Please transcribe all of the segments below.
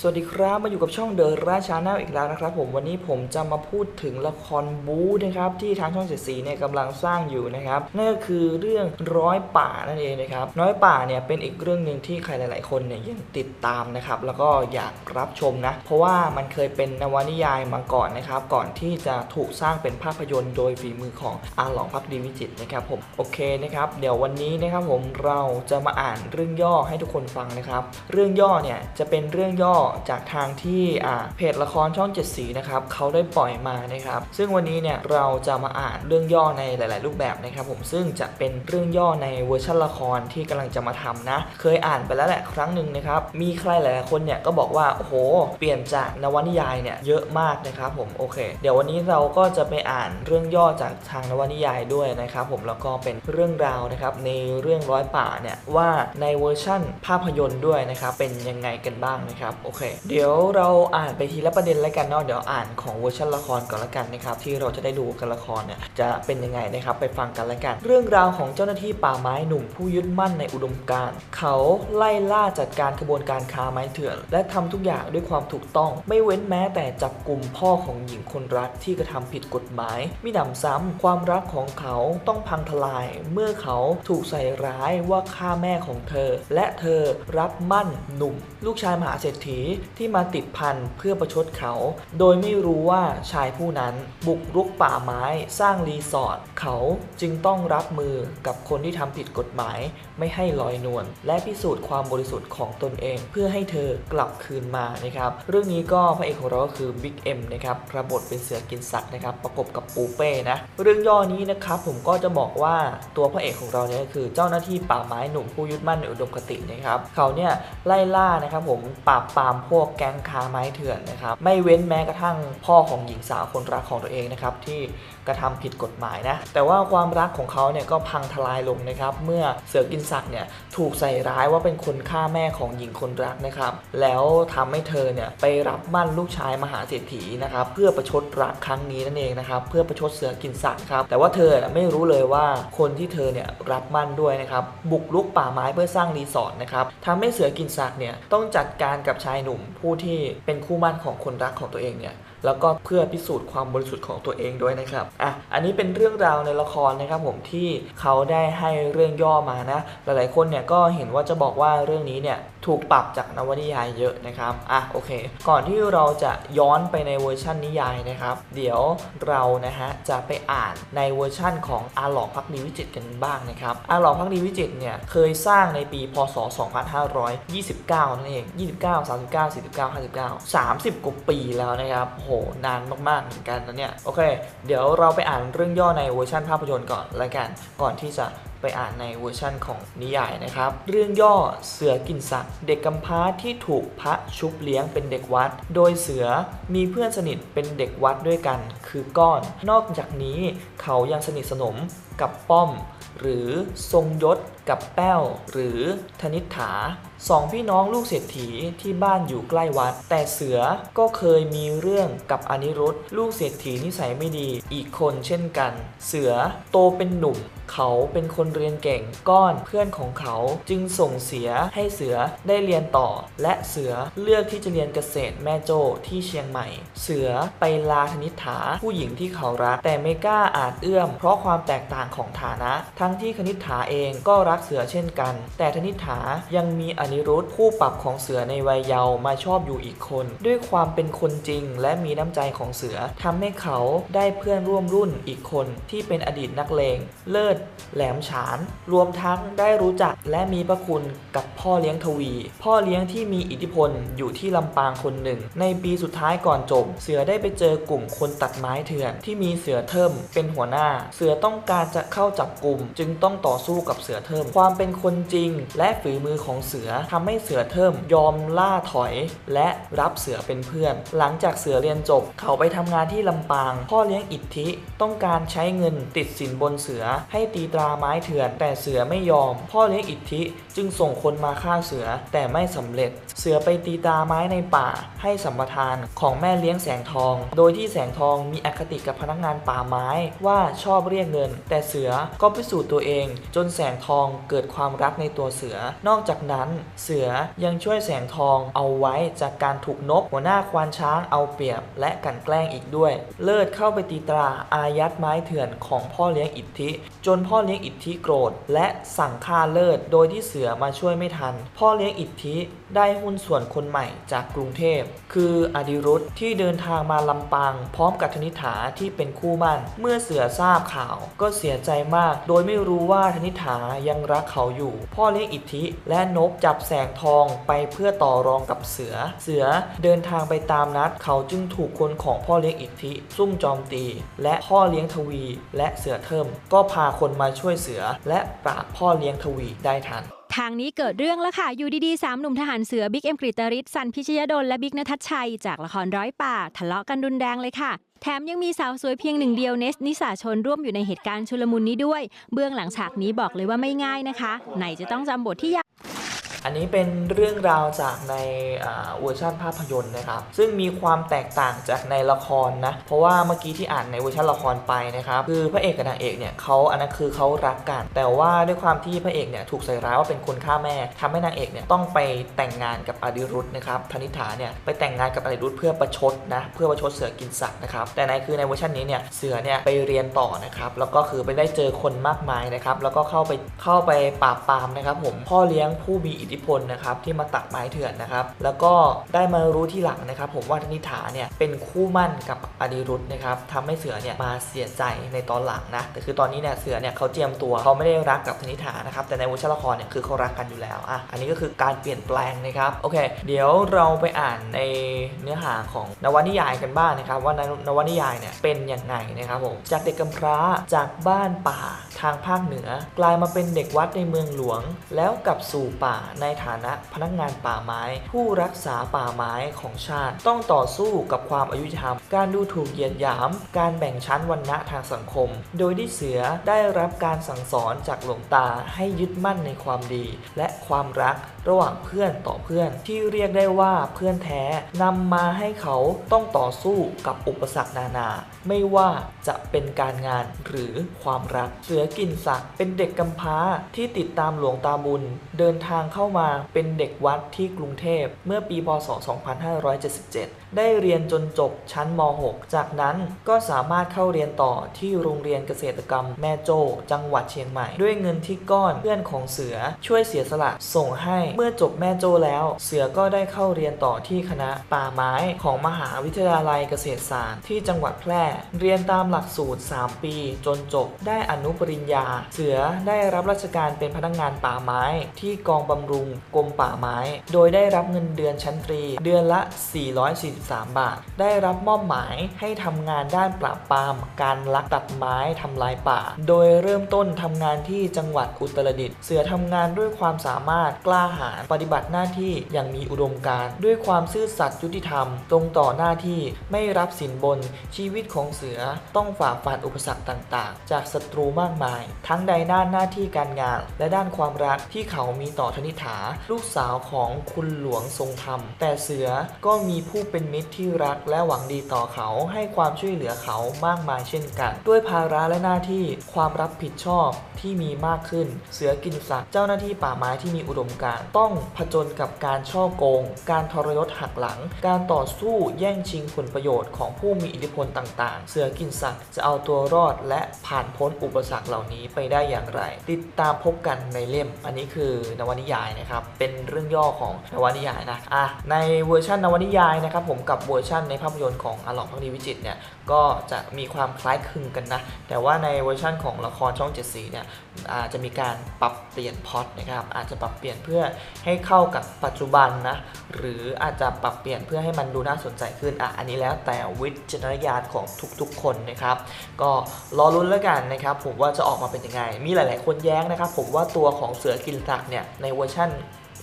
สวัสดีครับมาอยู่กับช่องเดอะราชาแนลอีกแล้วนะครับ ผมวันนี้ผมจะมาพูดถึงละครบู๊นะครับที่ทางช่องเจ็ดสีเนี่ยกำลังสร้างอยู่นะครับนั่นก็คือเรื่องร้อยป่านั่นเองนะครับร้อยป่าเนี่ยเป็นอีกเรื่องหนึ่งที่ใครหลาย ๆ คนเนี่ยยังติดตามนะครับแล้วก็อยากรับชมนะ เพราะว่ามันเคยเป็นนวนิยายมาก่อนนะครับก่อนที่จะถูกสร้างเป็นภาพยนตร์โดยฝีมือของอาหลองพักดีวิจิตนะครับผมโอเคนะครับเดี๋ยววันนี้นะครับผมเราจะมาอ่านเรื่องย่อให้ทุกคนฟังนะครับ เรื่องย่อเนี่ยจะเป็นเรื่องย่อจากทางที่เพจละครช่องเจ็ดสีนะครับเขาได้ปล่อยมานะครับซึ่งวันนี้เนี่ยเราจะมาอ่านเรื่องย่อในหลาย ๆ รูปแบบนะครับผมซึ่งจะเป็นเรื่องย่อในเวอร์ชันละครที่กำลังจะมาทำนะ เคยอ่านไปแล้วแหละครั้งหนึ่งนะครับมีใครหลาย ๆ คนเนี่ยก็บอกว่าโอ้โห เปลี่ยนจากนวนิยายเนี่ยเยอะมากนะครับผมโอเค เดี๋ยววันนี้เราก็จะไปอ่านเรื่องย่อจากทางนวนิยายด้วยนะครับผมแล้วก็เป็นเรื่องราวนะครับในเรื่องร้อยป่าเนี่ยว่าในเวอร์ชั่นภาพยนตร์ด้วยนะครับเป็นยังไงกันบ้างนะครับโอเคเดี๋ยวเราอ่านไปทีละประเด็นแล้วกันเนาะเดี๋ยวอ่านของเวอร์ชันละครก่อนละกันนะครับที่เราจะได้ดูกันละครเนี่ยจะเป็นยังไงนะครับไปฟังกันละกัน เรื่องราวของเจ้าหน้าที่ป่าไม้หนุ่มผู้ยึดมั่นในอุดมการณ์เขาไล่ล่าจัดการขบวนการค้าไม้เถื่อน และทำทุกอย่างด้วยความถูกต้อง ไม่เว้นแม้แต่จับกลุ่มพ่อของหญิงคนรักที่กระทำผิดกฎหมายมิหนำซ้ำความรักของเขาต้องพังทลาย เมื่อเขาถูกใส่ร้ายว่าฆ่าแม่ของเธอ และเธอรับมั่นหนุ่ม ลูกชายมหาเศรษฐีที่มาติดพันเพื่อประชดเขา โดยไม่รู้ว่าชายผู้นั้นบุกรุกป่าไม้สร้างรีสอร์ทเขาจึงต้องรับมือกับคนที่ทำผิดกฎหมาย ไม่ให้ลอยนวลและพิสูจน์ความบริสุทธิ์ของตนเอง เพื่อให้เธอกลับคืนมานะครับเรื่องนี้ก็พระเอกของเราก็คือบิ๊กเอ็มนะครับระบทเป็นเสือกินสัตว์นะครับประกบกับปูเป้นะเรื่องย่อนี้นะครับผมก็จะบอกว่าตัวพระเอกของเราเนี่ยคือเจ้าหน้าที่ป่าไม้หนุ่มผู้ยึดมั่นในอุดมคตินะครับเขาเนี่ยไล่ล่านะครับผมปราบปรามพวกแก๊งค้าไม้เถื่อนนะครับ ไม่เว้นแม้กระทั่งพ่อของหญิงสาวคนรักของตัวเองนะครับที่ กระทำผิดกฎหมายนะ แต่ว่าความรักของเขาเนี่ยก็พังทลายลงนะครับ เมื่อเสือกินสัตว์เนี่ยถูกใส่ร้ายว่าเป็นคนฆ่าแม่ของหญิงคนรักนะครับ แล้วทำให้เธอเนี่ยไปรับมั่นลูกชายมหาเศรษฐีนะครับเพื่อประชดรักครั้งนี้นั่นเองนะครับเพื่อประชดเสือกินสัตว์ครับแต่ว่าเธอไม่รู้เลยว่าคนที่เธอเนี่ยรับมั่นด้วยนะครับบุกรุกป่าไม้เพื่อสร้างรีสอร์ทนะครับทำให้เสือกินสัตว์เนี่ยต้องจัดการกับชายหนุ่มผู้ที่เป็นคู่มั่นของคนรักของตัวเองเนี่ยแล้วก็เพื่อพิสูจน์ความบริสุทธิ์ของตัวเองด้วยนะครับอะอันนี้เป็นเรื่องราวในละครนะครับผมที่เขาได้ให้เรื่องย่อมานะหลายๆคนเนี่ยก็เห็นว่าจะบอกว่าเรื่องนี้เนี่ยถูกปรับจากนวนิยายเยอะนะครับ อะโอเค ก่อนที่เราจะย้อนไปในเวอร์ชันนิยายนะครับ เดี๋ยวเรานะฮะจะไปอ่านในเวอร์ชั่นของอาหลอกพักดีวิจิตกันบ้างนะครับ อาหลอกพักดีวิจิตเนี่ยเคยสร้างในปีพศ 2529 นั่นเอง 29 39 49 59 30 กว่าปีแล้วนะครับ โห นานมากๆเหมือนกันนะเนี่ย โอเค เดี๋ยวเราไปอ่านเรื่องย่อในเวอร์ชันภาพยนตร์ก่อนละกัน ก่อนที่จะไปอ่านในเวอร์ชั่นของนิยายนะครับ เรื่องย่อเสือกินสัตว์ เด็กกำพร้าที่ถูกพระชุบเลี้ยงเป็นเด็กวัด โดยเสือมีเพื่อนสนิทเป็นเด็กวัดด้วยกัน คือก้อน นอกจากนี้เขายังสนิทสนมกับป้อม หรือทรงยศกับแป้ว หรือธนิษฐา สองพี่น้องลูกเศรษฐีที่บ้านอยู่ใกล้วัด แต่เสือก็เคยมีเรื่องกับอนิรุตลูกเศรษฐีนิสัยไม่ดีอีกคนเช่นกัน เสือโตเป็นหนุ่ม เขาเป็นคนเรียนเก่งก้อนเพื่อนของเขาจึงส่งเสียให้เสือได้เรียนต่อ และเสือเลือกที่จะเรียนเกษตรแม่โจ้ที่เชียงใหม่ เสือไปลาธนิษฐาผู้หญิงที่เขารัก แต่ไม่กล้าอาจเอื้อม เพราะความแตกต่างของฐานะ ทั้งที่คณิษฐาเองก็รักเสือเช่นกัน แต่ธนิษฐายังมีอนิรุตคู่ปรับของเสือในวัยเยาว์มาชอบอยู่อีกคน ด้วยความเป็นคนจริงและมีน้ำใจของเสือทำให้เขาได้เพื่อนร่วมรุ่นอีกคนที่เป็นอดีตนักเลง เลิศ แหลมฉาน รวมทั้งได้รู้จักและมีพระคุณกับพ่อเลี้ยงทวี พ่อเลี้ยงที่มีอิทธิพลอยู่ที่ลำปางคนหนึ่ง ในปีสุดท้ายก่อนจบ เสือได้ไปเจอกลุ่มคนตัดไม้เถื่อนที่มีเสือเทิมเป็นหัวหน้า เสือต้องการจะเข้าจับกลุ่ม จึงต้องต่อสู้กับเสือเทิมความเป็นคนจริงและฝีมือของเสือทำให้เสือเทิมยอมล่าถอย และรับเสือเป็นเพื่อน หลังจากเสือเรียนจบ เขาไปทำงานที่ลำปาง พ่อเลี้ยงอิทธิต้องการใช้เงินติดสินบนเสือให้ตีตราไม้เถื่อน แต่เสือไม่ยอม พ่อเลี้ยงอิทธิจึงส่งคนมาฆ่าเสือแต่ไม่สำเร็จ เสือไปตีตราไม้ในป่า ให้สัมปทานของแม่เลี้ยงแสงทอง โดยที่แสงทองมีอคติกับพนักงานป่าไม้ว่าชอบเรียกเงิน แต่เสือก็พิสูจน์ตัวเอง จนแสงทองเกิดความรักในตัวเสือ นอกจากนั้นเสือยังช่วยแสงทองเอาไว้จากการถูกนกหัวหน้าควานช้างเอาเปรียบ และกันแกล้งอีกด้วย เลิศเข้าไปตีตราอายัดไม้เถื่อนของพ่อเลี้ยงอิทธิ จนพ่อเลี้ยงอิทธิโกรธ และสั่งฆ่าเลิศโดยที่เสือมาช่วยไม่ทัน พ่อเลี้ยงอิทธิได้หุ้นส่วนคนใหม่จากกรุงเทพ คืออดิรุธที่เดินทางมาลำปาง พร้อมกับธนิฐาที่เป็นคู่มั่น เมื่อเสือทราบข่าวก็เสียใจมาก โดยไม่รู้ว่าธนิฐายังรักเขาอยู่ พ่อเลี้ยงอิทธิและนกจับแสงทองไปเพื่อต่อรองกับเสือ เสือเดินทางไปตามนัด เขาจึงถูกคนของพ่อเลี้ยงอิทธิซุ่มจอมตี และพ่อเลี้ยงทวีและเสือเทิมก็พาคนมาช่วยเสือ และปราบพ่อเลี้ยงทวีได้ทันทางนี้เกิดเรื่องแล้วค่ะ อยู่ดีๆสามหนุ่มทหารเสือบิ๊กเอ็มกฤตริศสันพิชยดลและบิ๊กนทัชชัย จากละครร้อยป่า ทะเลาะกันรุนแรงเลยค่ะ แถมยังมีสาวสวยเพียงหนึ่งเดียวเนสนิสาชนร่วมอยู่ในเหตุการณ์ชุลมุนนี้ด้วย เบื้องหลังฉากนี้บอกเลยว่าไม่ง่ายนะคะ ไหนจะต้องจำบทที่ยาก อันนี้เป็นเรื่องราวจากในเวอร์ชันภาพยนตร์นะครับ ซึ่งมีความแตกต่างจากในละครนะ เพราะว่าเมื่อกี้ที่อ่านในเวอร์ชันละครไปนะครับ คือพระเอกกับนางเอกเนี่ยเขาอันนั้นคือเขารักกัน แต่ว่าด้วยความที่พระเอกเนี่ยถูกใส่ร้ายว่าเป็นคนฆ่าแม่ทำให้นางเอกเนี่ยต้องไปแต่งงานกับอดิรุธนะครับธนิฐาเนี่ยไปแต่งงานกับอดิรุธเพื่อประชดนะ เพื่อประชดเสือกินสัตว์นะครับ แต่ในคือในเวอร์ชันนี้เนี่ยเสือเนี่ยไปเรียนต่อนะครับ แล้วก็คือไปได้เจอคนมากมายนะครับ แล้วก็เข้าไปเข้าไปปราบปรามนะครับผมพ่อเลี้ยงผู้มีอิทธิพลนะครับที่มาตัดไม้เถื่อนนะครับแล้วก็ได้มารู้ที่หลังนะครับผมว่าธนิฐาเนี่ยเป็นคู่มั่นกับอดิรุธนะครับทำให้เสือเนี่ยมาเสียใจในตอนหลังนะแต่คือตอนนี้เนี่ยเสือเนี่ยเขาเจียมตัวเขาไม่ได้รักกับธนิฐานะครับแต่ในวอร์ชันละครเนี่ยคือเขารักกันอยู่แล้วอะอันนี้ก็คือการเปลี่ยนแปลงนะครับโอเค เดี๋ยวเราไปอ่านในเนื้อหาของนวนิยายกันบ้างนะครับว่านวนิยายเนี่ยเป็นยังไงนะครับผมจากเด็กกำพร้าจากบ้านป่าทางภาคเหนือ กลายมาเป็นเด็กวัดในเมืองหลวง แล้วกลับสู่ป่าในฐานะพนักงานป่าไม้ ผู้รักษาป่าไม้ของชาติ ต้องต่อสู้กับความอายุธรรม การดูถูกเหยียดหยาม การแบ่งชั้นวรรณะทางสังคม โดยที่เสือได้รับการสั่งสอนจากหลวงตาให้ยึดมั่นในความดี และความรัก ระหว่างเพื่อนต่อเพื่อน ที่เรียกได้ว่าเพื่อนแท้นำมาให้เขาต้องต่อสู้กับอุปสรรคนานา ไม่ว่าจะเป็นการงานหรือความรัก เสือกินสักเป็นเด็กกำพร้าที่ติดตามหลวงตาบุญ เดินทางเข้ามาเป็นเด็กวัดที่กรุงเทพเมื่อปีพศ 2577ได้เรียนจนจบชั้นม .6 จากนั้นก็สามารถเข้าเรียนต่อที่โรงเรียนเกษตรกรรมแม่โจ้จังหวัดเชียงใหม่ ด้วยเงินที่ก้อนเพื่อนของเสือช่วยเสียสละส่งให้เมื่อจบแม่โจ้แล้ว เสือก็ได้เข้าเรียนต่อที่คณะป่าไม้ของมหาวิทยาลัยเกษตรศาสตร์ที่จังหวัดแพร่ เรียนตามหลักสูตร 3 ปี จนจบได้อนุปริญญา เสือได้รับราชการเป็นพนักงานป่าไม้ ที่กองบำรุงกรมป่าไม้ โดยได้รับเงินเดือนชั้นตรี เดือนละ443บาท ได้รับมอบหมายให้ทำงานด้านปราบปราม การลักตัดไม้ทำลายป่า โดยเริ่มต้นทำงานที่จังหวัดอุตรดิตถ์เสือทำงานด้วยความสามารถกล้าหาญปฏิบัติหน้าที่อย่างมีอุดมการณ์ด้วยความซื่อสัตย์ยุติธรรม ตรงต่อหน้าที่ไม่รับสินบนชีวิตของเสือต้องฝ่าฟันอุปสรรคต่างๆ จากศัตรูมากมาย ทั้งใดด้านหน้าที่การงาน และด้านความรักที่เขามีต่อธนิฐา ลูกสาวของคุณหลวงทรงธรรม แต่เสือก็มีผู้เป็นมิตรที่รักและหวังดีต่อเขาให้ความช่วยเหลือเขามากมายเช่นกัน ด้วยภาระและหน้าที่ความรับผิดชอบที่มีมากขึ้น เสือกินสัตว์เจ้าหน้าที่ป่าไม้ที่มีอุดมการต้องผจญกับการช่อโกง การทรยศหักหลัง การต่อสู้แย่งชิงผลประโยชน์ของผู้มีอิทธิพลต่างๆ เสือกินสัตว์จะเอาตัวรอดและผ่านพ้นอุปสรรคเหล่านี้ไปได้อย่างไร ติดตามพบกันในเล่ม อันนี้คือนวนิยายนะครับเป็นเรื่องย่อของนวนิยายนะอะในเวอร์ชันนวนิยายนะครับผมกับเวอร์ชันในภาพยนตร์ของอลองพักดีวิจิตเนี่ยก็จะมีความคล้ายคลึงกันนะ แต่ว่าในเวอร์ชันของละครช่องเจ็ดสีเนี่ยอาจจะมีการปรับเปลี่ยนพ็อตนะครับอาจจะปรับเปลี่ยนเพื่อให้เข้ากับปัจจุบันนะหรืออาจจะปรับเปลี่ยนเพื่อให้มันดูน่าสนใจขึ้นอะอันนี้แล้วแต่วิจารณญาณของทุกๆ คนนะครับ ก็รอรุ้นแล้วกันนะครับ ผมว่าจะออกมาเป็นยังไง มีหลาย ๆ คนแย้งนะครับ ผมว่าตัวของเสือกินสักเนี่ยในเวอร์ชั่น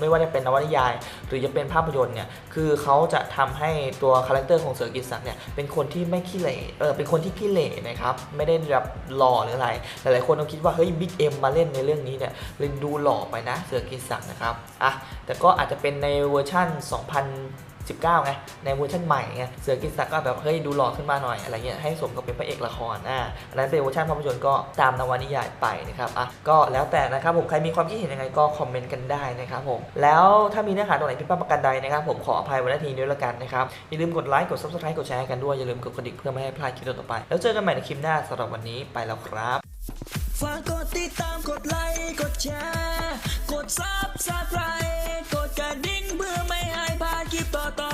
ไม่ว่าจะเป็นนวนิยาย หรือจะเป็นภาพยนตร์เนี่ยคือเขาจะทำให้ตัวคาแรคเตอร์ของเสือกินสักเนี่ยเป็นคนที่ไม่ขี้เหร่เออเป็นคนที่ขี้เหร่นะครับไม่ได้แบบหล่อหรืออะไรหลายๆคนต้องคิดว่าเฮ้ยบิ๊กเอ็มมาเล่นในเรื่องนี้เนี่ยเลยดูหล่อไปนะเสือกินสักนะครับอะแต่ก็อาจจะเป็นในเวอร์ชั่น 2000 19ไงในเวอร์ชันใหม่ไงเสือกินสักก็แบบเฮ้ยดูหล่อขึ้นมาหน่อยอะไรเงี้ยให้สมกับเป็นพระเอกละครอ่าอันนั้นเป็นเวอร์ชันภาพยนตร์ก็ตามนวนิยายไปนะครับอะก็แล้วแต่นะครับผมใครมีความคิดเห็นยังไงก็คอมเมนต์กันได้นะครับผมแล้วถ้ามีเนื้อหาตรงไหนผิดพลาดประการใดนะครับผมขออภัยไว้ณทีนี้ด้วยละกันนะครับอย่าลืมกดไลค์กด subscribe กดแชร์กันด้วยอย่าลืมกดกระดิ่งเพื่อไม่ให้พลาดคลิปต่อไป แล้วเจอกันใหม่ในคลิปหน้าสำหรับวันนี้ไปแล้วครับฝากกดติดตามกดไลค์กดแชร์กดซับสไคร ta